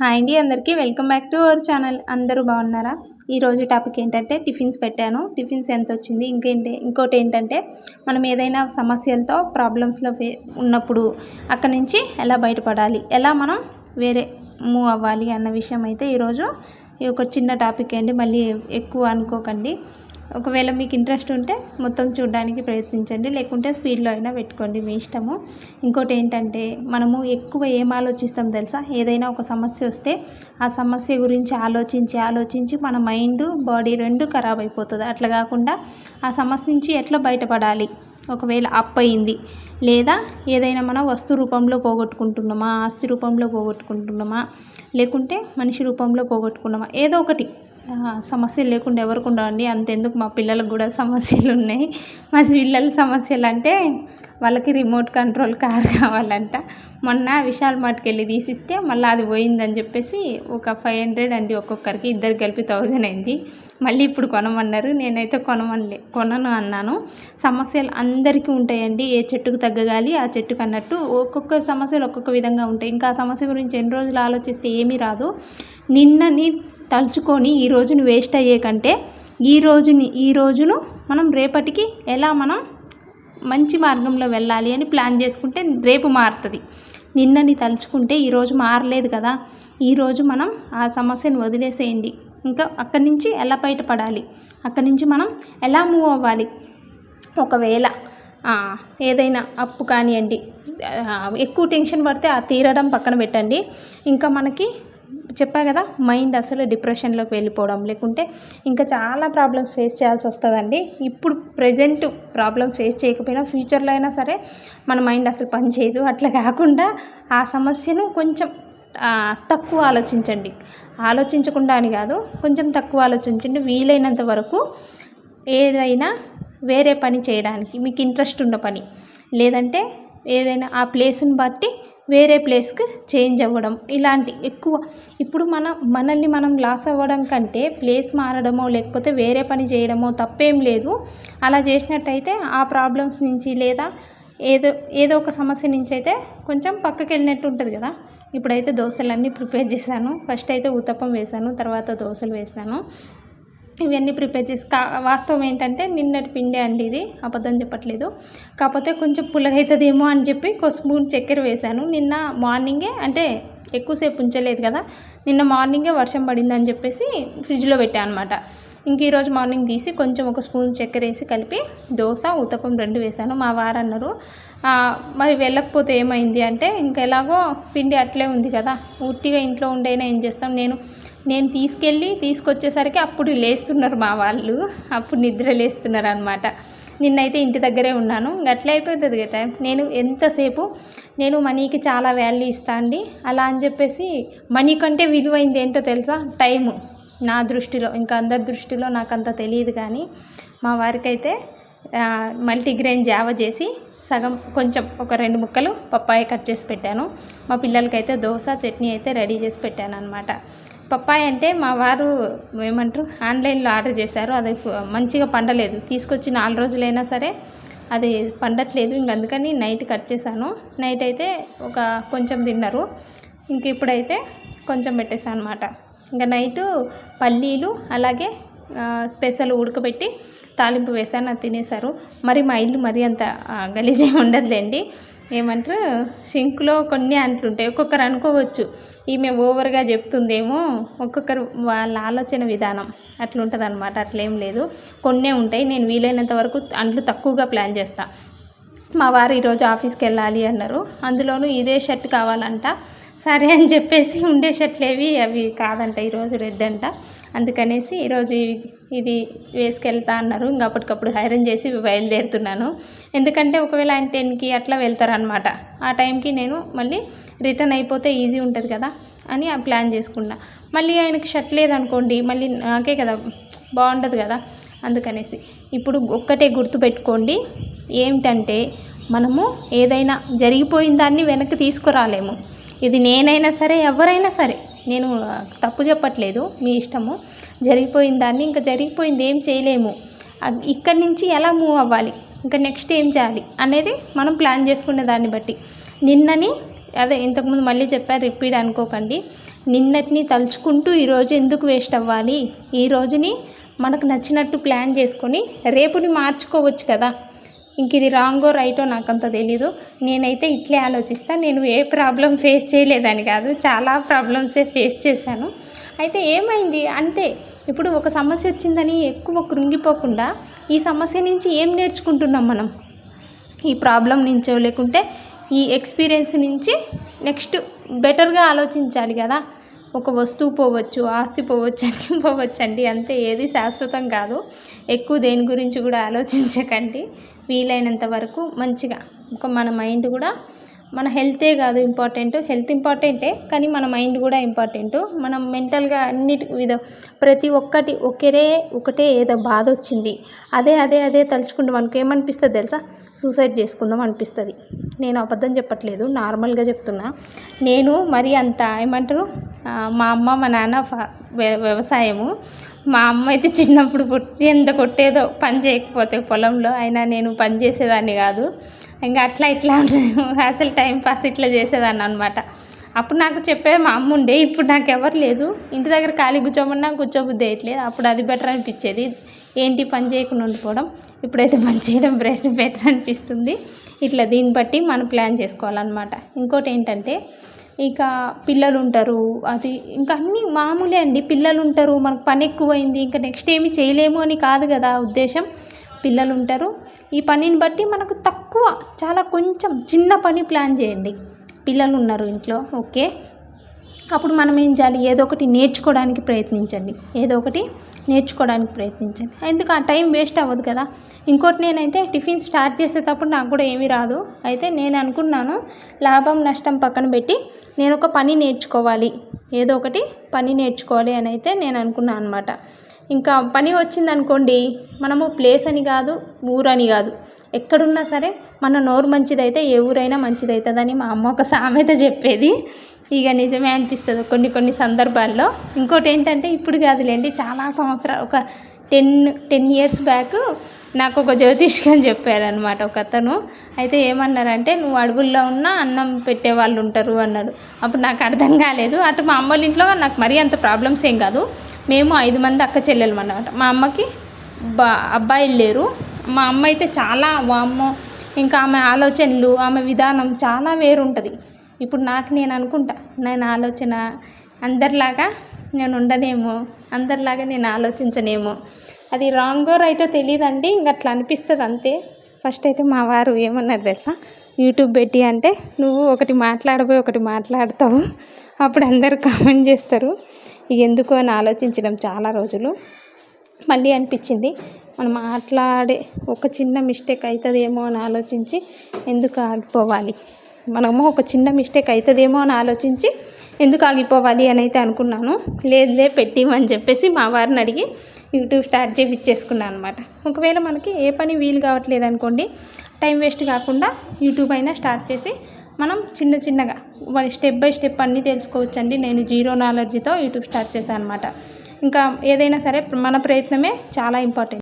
Hi అండి అందరికీ welcome back to our channel. అందరూ బాగున్నారా? ఈరోజు టాపిక్ ఏంటంటే టిఫిన్స్ పెట్టాను. టిఫిన్స్ ఎంత వచ్చింది ఇంకేంటి ఇంకోటి ఏంటంటే మనం ఏదైనా సమస్యలతో ప్రాబ్లమ్స్లో ఉన్నప్పుడు అక్కడి నుంచి ఎలా బయటపడాలి? ఎలా మనం వేరే మూవ్ అవ్వాలి అన్న విషయం అయితే ఈరోజు ఈ ఒక చిన్న టాపిక్ అండి. మళ్ళీ ఎక్కువ అనుకోకండి. ఒకవేళ మీకు ఇంట్రెస్ట్ ఉంటే మొత్తం చూడడానికి ప్రయత్నించండి. లేకుంటే స్పీడ్లో అయినా పెట్టుకోండి మీ ఇష్టము. ఇంకోటి ఏంటంటే మనము ఎక్కువ ఏం ఆలోచిస్తాం తెలుసా? ఏదైనా ఒక సమస్య వస్తే ఆ సమస్య గురించి ఆలోచించి ఆలోచించి మన మైండ్ బాడీ రెండు ఖరాబ్ అయిపోతుంది. అట్లా కాకుండా ఆ సమస్య నుంచి ఎట్లా బయటపడాలి? ఒకవేళ అప్ అయింది. లేదా ఏదైనా మన వస్తు రూపంలో పోగొట్టుకుంటున్నామా ఆస్తి రూపంలో పోగొట్టుకుంటున్నామా లేకుంటే మనిషి రూపంలో పోగొట్టుకున్నామా ఏదో ఒకటి. సమస్యలు లేకుండా ఎవరికి ఉండవండి అంతెందుకు మా పిల్లలకు కూడా సమస్యలు ఉన్నాయి. మా పిల్లల సమస్యలు అంటే వాళ్ళకి రిమోట్ కంట్రోల్ కార్ కావాలంట. మొన్న విశాల్ మార్ట్కి వెళ్ళి తీసిస్తే మళ్ళీ అది పోయిందని చెప్పేసి ఒక ఫైవ్ హండ్రెడ్ అండి ఒక్కొక్కరికి. ఇద్దరు కలిపి థౌజండ్ అయింది. మళ్ళీ ఇప్పుడు కొనమన్నారు. నేనైతే కొనమనిలే. కొనను అన్నాను. సమస్యలు అందరికీ ఉంటాయండి. ఏ చెట్టుకు తగ్గగాలి ఆ చెట్టుకు అన్నట్టు ఒక్కొక్క సమస్యలు ఒక్కొక్క విధంగా ఉంటాయి. ఇంకా ఆ సమస్య గురించి ఎన్ని రోజులు ఆలోచిస్తే ఏమీ రాదు. నిన్నని తలుచుకొని ఈ రోజును వేస్ట్ అయ్యే కంటే ఈ రోజుని ఈ రోజును మనం రేపటికి ఎలా మనం మంచి మార్గంలో వెళ్ళాలి అని ప్లాన్ చేసుకుంటే రేపు మారుతుంది. నిన్నని తలుచుకుంటే ఈరోజు మారలేదు కదా. ఈరోజు మనం ఆ సమస్యను వదిలేసేయండి. ఇంకా అక్కడి నుంచి ఎలా బయటపడాలి? అక్కడి నుంచి మనం ఎలా మూవ్ అవ్వాలి? ఒకవేళ ఏదైనా అప్పు కానివ్వండి ఎక్కువ టెన్షన్ పడితే ఆ తీరడం పక్కన పెట్టండి. ఇంకా మనకి చెప్పా కదా మైండ్ అసలు డిప్రెషన్లోకి వెళ్ళిపోవడం. లేకుంటే ఇంకా చాలా ప్రాబ్లమ్స్ ఫేస్ చేయాల్సి వస్తుందండి. ఇప్పుడు ప్రజెంట్ ప్రాబ్లం ఫేస్ చేయకపోయినా ఫ్యూచర్లో అయినా సరే మన మైండ్ అసలు పనిచేయదు అట్లా కాకుండా ఆ సమస్యను కొంచెం తక్కువ ఆలోచించండి. ఆలోచించకుండా అని కాదు కొంచెం తక్కువ ఆలోచించండి. వీలైనంత వరకు ఏదైనా వేరే పని చేయడానికి మీకు ఇంట్రెస్ట్ ఉన్న పని. లేదంటే ఏదైనా ఆ ప్లేస్ని బట్టి వేరే ప్లేస్కి చేంజ్ అవ్వడం ఇలాంటి ఎక్కువ ఇప్పుడు మన మనల్ని మనం లాస్ అవ్వడం కంటే ప్లేస్ మారడమో లేకపోతే వేరే పని చేయడమో తప్పేం లేదు. అలా చేసినట్టయితే ఆ ప్రాబ్లమ్స్ నుంచి లేదా ఏదో ఏదో ఒక సమస్య నుంచి అయితే కొంచెం పక్కకి వెళ్ళినట్టు ఉంటుంది కదా. ఇప్పుడైతే దోశలన్నీ ప్రిపేర్ చేశాను. ఫస్ట్ అయితే ఉత్తప్పం వేశాను తర్వాత దోశలు వేసాను ఇవన్నీ ప్రిపేర్ చేసి కా వాస్తవం ఏంటంటే నిన్నటి పిండి అండి ఇది అబద్ధం చెప్పట్లేదు. కాకపోతే కొంచెం పుల్లగవుతుందేమో అని చెప్పి ఒక స్పూన్ చక్కెర వేశాను. నిన్న మార్నింగే అంటే ఎక్కువసేపు ఉంచలేదు కదా నిన్న మార్నింగే వర్షం పడిందని చెప్పేసి ఫ్రిడ్జ్లో పెట్టాను అనమాట ఇంక ఈరోజు మార్నింగ్ తీసి కొంచెం ఒక స్పూన్ చక్కెర వేసి కలిపి దోశ ఉత్తపం రెండు వేశాను. మా వారు అన్నారు మరి వెళ్ళకపోతే ఏమైంది? అంటే ఇంకెలాగో పిండి అట్లే ఉంది కదా ఉట్టిగా ఇంట్లో ఉండైనా ఏం చేస్తాం? నేను నేను తీసుకెళ్ళి తీసుకొచ్చేసరికి అప్పుడు లేస్తున్నారు మా వాళ్ళు. అప్పుడు నిద్ర లేస్తున్నారు అనమాట నిన్నైతే ఇంటి దగ్గరే ఉన్నాను. గట్ల అయిపోతుంది కదా. నేను ఎంతసేపు నేను మనీకి చాలా వాల్యూ ఇస్తా అండి. అలా అని చెప్పేసి మనీ కంటే విలువైంది ఏంటో తెలుసా? టైము. నా దృష్టిలో ఇంకా అందరి దృష్టిలో నాకు అంత తెలియదు కానీ మా వారికైతే మల్టీగ్రెయిన్ జావ చేసి సగం కొంచెం ఒక రెండు ముక్కలు పప్పాయ కట్ చేసి పెట్టాను. మా పిల్లలకైతే దోశ చట్నీ అయితే రెడీ చేసి పెట్టాను అనమాట పప్పాయ అంటే మా వారు ఏమంటారు ఆన్లైన్లో ఆర్డర్ చేశారు. అది మంచిగా పండలేదు. తీసుకొచ్చి నాలుగు రోజులైనా సరే అది పండట్లేదు. ఇంక అందుకని నైట్ కట్ చేశాను. నైట్ అయితే ఒక కొంచెం తిన్నారు. ఇంక ఇప్పుడైతే కొంచెం పెట్టేశాను అనమాట ఇంకా నైట్ పల్లీలు అలాగే స్పెషల్ ఉడకబెట్టి తాలింపు వేసాను అది తినేశారు. మరి మా ఇల్లు మరీ అంత గలీజే ఉండదులేండి. ఏమంటారు సింక్లో కొన్ని అంట్లుంటాయి. ఒక్కొక్కరు అనుకోవచ్చు. ఈమె ఓవర్గా చెప్తుందేమో ఒక్కొక్కరు వాళ్ళ ఆలోచన విధానం అట్లుంటుంది అనమాట అట్లేం లేదు. కొన్నే ఉంటాయి నేను వీలైనంత వరకు అంట్లు తక్కువగా ప్లాన్ చేస్తాను మా వారు ఈరోజు ఆఫీస్కి వెళ్ళాలి అన్నారు. అందులోనూ ఇదే షర్ట్ కావాలంట. సరే అని చెప్పేసి ఉండే షర్ట్లు ఏవి అవి కాదంట ఈరోజు రెడ్ అంట. అందుకనేసి ఈరోజు ఇది వేసుకెళ్తా అన్నారు. ఇంకా అప్పటికప్పుడు హైరన్ చేసి బయలుదేరుతున్నాను. ఎందుకంటే ఒకవేళ ఆయన టెన్కి అట్లా వెళ్తారనమాట ఆ టైంకి నేను మళ్ళీ రిటర్న్ అయిపోతే ఈజీ ఉంటుంది కదా అని ప్లాన్ చేసుకున్నా. మళ్ళీ ఆయనకి షర్ట్ లేదనుకోండి మళ్ళీ నాకే కదా బాగుంటుంది కదా అందుకనేసి. ఇప్పుడు ఒక్కటే గుర్తుపెట్టుకోండి ఏమిటంటే మనము ఏదైనా జరిగిపోయిన దాన్ని వెనక్కి తీసుకురాలేము. ఇది నేనైనా సరే ఎవరైనా సరే. నేను తప్పు చెప్పట్లేదు మీ ఇష్టము. జరిగిపోయిన దాన్ని ఇంకా జరిగిపోయింది ఏం చేయలేము. ఇక్కడి నుంచి ఎలా మూవ్ అవ్వాలి? ఇంకా నెక్స్ట్ ఏం చేయాలి? అనేది మనం ప్లాన్ చేసుకునే దాన్ని బట్టి. నిన్నని అదే ఇంతకుముందు మళ్ళీ చెప్పారు రిపీట్ అనుకోకండి. నిన్నటిని తలుచుకుంటూ ఈరోజు ఎందుకు వేస్ట్ అవ్వాలి? ఈ రోజుని మనకు నచ్చినట్టు ప్లాన్ చేసుకొని రేపుని మార్చుకోవచ్చు కదా. ఇంక ఇది రాంగో రైటో నాకు అంత తెలీదు. నేనైతే ఇట్లే ఆలోచిస్తాను నేను ఏ ప్రాబ్లం ఫేస్ చేయలేదని కాదు చాలా ప్రాబ్లమ్సే ఫేస్ చేశాను. అయితే ఏమైంది అంతే ఇప్పుడు ఒక సమస్య వచ్చిందని ఎక్కువ కృంగిపోకుండా ఈ సమస్య నుంచి ఏం నేర్చుకుంటున్నాం మనం? ఈ ప్రాబ్లం నుంచో లేకుంటే ఈ ఎక్స్పీరియన్స్ నుంచి నెక్స్ట్ బెటర్గా ఆలోచించాలి కదా. ఒక వస్తువు పోవచ్చు ఆస్తి పోవచ్చు అన్ని పోవచ్చు అండి అంతే ఏది శాశ్వతం కాదు. ఎక్కువ దేని గురించి కూడా ఆలోచించకండి. వీలైనంత వరకు మంచిగా ఒక మన మైండ్ కూడా మన హెల్తే కాదు ఇంపార్టెంట్. హెల్త్ ఇంపార్టెంటే కానీ మన మైండ్ కూడా ఇంపార్టెంట్. మనం మెంటల్గా అన్నిటి విధ ప్రతి ఒక్కటి ఒకరే ఒకటే ఏదో బాధ వచ్చింది. అదే అదే అదే తలుచుకుంటే మనకు ఏమనిపిస్తుంది తెలుసా? సూసైడ్ చేసుకుందాం అనిపిస్తుంది. నేను అబద్ధం చెప్పట్లేదు నార్మల్గా చెప్తున్నా. నేను మరి అంత ఏమంటారు? మా అమ్మ మా నాన్న వ్యవసాయము. మా అమ్మ అయితే చిన్నప్పుడు పుట్టి ఎంత కొట్టేదో పని చేయకపోతే పొలంలో అయినా నేను పని చేసేదాన్ని కాదు. ఇంకా అట్లా ఇట్లా అసలు టైం పాస్ ఇట్లా చేసేదాన్ని అనమాట అప్పుడు నాకు చెప్పే మా అమ్మ ఉండే ఇప్పుడు నాకు ఎవరు లేదు. ఇంటి దగ్గర ఖాళీ కూర్చోమన్నా కూర్చోబుద్ధి వేయట్లేదు అప్పుడు అది బెటర్ అనిపించేది. ఏంటి పని చేయకుండా ఉండిపోవడం? ఇప్పుడైతే పని చేయడం బెటర్ అనిపిస్తుంది. ఇట్లా దీన్ని బట్టి మనం ప్లాన్ చేసుకోవాలన్నమాట. ఇంకోటి ఏంటంటే ఇక పిల్లలు ఉంటారు అది ఇంకా అన్నీ మామూలే అండి. పిల్లలు ఉంటారు మనకు పని ఎక్కువైంది ఇంకా నెక్స్ట్ ఏమి చేయలేము అని కాదు కదా ఉద్దేశం. పిల్లలు ఉంటారు ఈ పనిని బట్టి మనకు తక్కువ చాలా కొంచెం చిన్న పని ప్లాన్ చేయండి. పిల్లలు ఉన్నారు ఇంట్లో ఓకే. అప్పుడు మనం ఏం చేయాలి? ఏదో ఒకటి నేర్చుకోవడానికి ప్రయత్నించండి. ఏదో ఒకటి నేర్చుకోవడానికి ప్రయత్నించండి. ఎందుకు? ఆ టైం వేస్ట్ అవ్వదు కదా. ఇంకోటి నేనైతే టిఫిన్ స్టార్ట్ చేసేటప్పుడు నాకు కూడా ఏమీ రాదు. అయితే నేను అనుకున్నాను లాభం నష్టం పక్కన పెట్టి నేను ఒక పని నేర్చుకోవాలి. ఏదో ఒకటి పని నేర్చుకోవాలి అని అయితే నేను అనుకున్నాను అనమాట ఇంకా పని వచ్చిందనుకోండి మనము ప్లేస్ అని కాదు ఊరని కాదు. ఎక్కడున్నా సరే మన నోరు మంచిదైతే ఏ ఊరైనా మంచిదవుతుందని మా అమ్మ ఒక సామెత చెప్పేది. ఇక నిజమే అనిపిస్తుంది కొన్ని కొన్ని సందర్భాల్లో. ఇంకోటి ఏంటంటే ఇప్పుడు కాదులేండి చాలా సంవత్సరాలు ఒక టెన్ టెన్ ఇయర్స్ బ్యాక్ నాకు ఒక జ్యోతిష్కం చెప్పారనమాట ఒక అతను. అయితే ఏమన్నారంటే నువ్వు అడవుల్లో ఉన్న అన్నం పెట్టే వాళ్ళు ఉంటారు అన్నాడు. అప్పుడు నాకు అర్థం కాలేదు. అటు మా అమ్మ ఇంట్లో నాకు మరీ అంత ప్రాబ్లమ్స్ ఏం కాదు. మేము ఐదు మంది అక్క చెల్లెలు అన్నమాట. మా అమ్మకి బా అబ్బాయిలు లేరు. మా అమ్మ అయితే చాలా అమ్మ ఇంకా ఆమె ఆలోచనలు ఆమె విధానం చాలా వేరుంటుంది. ఇప్పుడు నాకు నేను అనుకుంటా నేను ఆలోచన అందరిలాగా నేను ఉండనేమో అందరిలాగా నేను ఆలోచించనేమో. అది రాంగో రైటో తెలియదండి ఇంక అట్లా అనిపిస్తుంది అంతే. ఫస్ట్ అయితే మా వారు ఏమన్నారు తెలుసా? యూట్యూబ్ పెట్టి అంటే నువ్వు ఒకటి మాట్లాడబోయి ఒకటి మాట్లాడతావు. అప్పుడు అందరు కామెంట్ చేస్తారు. ఎందుకు? అని ఆలోచించడం చాలా రోజులు. మళ్ళీ అనిపించింది మనం మాట్లాడే ఒక చిన్న మిస్టేక్ అవుతుందేమో అని ఆలోచించి ఎందుకు ఆగిపోవాలి? మనము ఒక చిన్న మిస్టేక్ అవుతుందేమో అని ఆలోచించి ఎందుకు ఆగిపోవాలి అని అయితే అనుకున్నాను. లేదులే పెట్టిమని చెప్పేసి మా వారిని అడిగి యూట్యూబ్ స్టార్ట్ చేయించేసుకున్నాను అనమాట ఒకవేళ మనకి ఏ పని వీలు కావట్లేదు అనుకోండి టైం వేస్ట్ కాకుండా యూట్యూబ్ అయినా స్టార్ట్ చేసి మనం చిన్న చిన్నగా స్టెప్ బై స్టెప్ అన్నీ తెలుసుకోవచ్చండి. నేను జీరో నాలెడ్జ్తో యూట్యూబ్ స్టార్ట్ చేశాను అనమాట ఇంకా ఏదైనా సరే మన ప్రయత్నమే చాలా ఇంపార్టెంట్